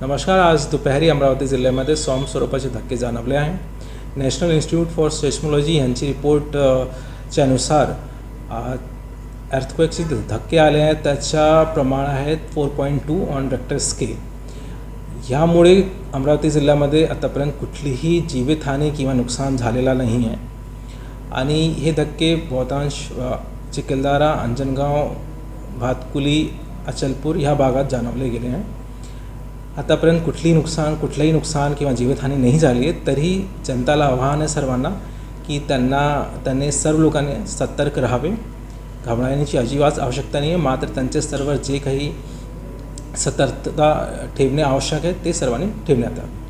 नमस्कार आज दुपारी अमरावती जिल्ह्यामध्ये सॉम स्वरूपाचे धक्के जाणवले आहे नॅशनल इन्स्टिट्यूट फॉर सेस्मॉलॉजी यांची रिपोर्ट अ, च्यानुसार अर्थक्वेकचे धक्के आले आहेत. त्याच्या प्रमाण आहेत four point two on Richter scale ह्यामुळे अमरावती जिल्ह्यामध्ये आतापर्यंत कुठलीही जीवितहानी किंवा नुकसान झालेला नाही आहे. आणि हे धक्के बहुतांश चिखलदारा अंजनगाव भातकुली अचलपूर ह्या भागात जाणवले गेले आहे आतापर्यंत कुठलीही नुकसान कुठलंही नुकसान किंवा जीवितहानी नाही झाली आहे तरी जनताला आव्हान आहे सर्वांना की त्यांना त्यांनी सर्व लोकांनी सतर्क राहावे. घाबरण्याची अजिबात आवश्यकता नाही आहे मात्र त्यांचे सर्व जे काही सतर्कता ठेवणे आवश्यक आहे ते सर्वांनी ठेवण्यात यावं.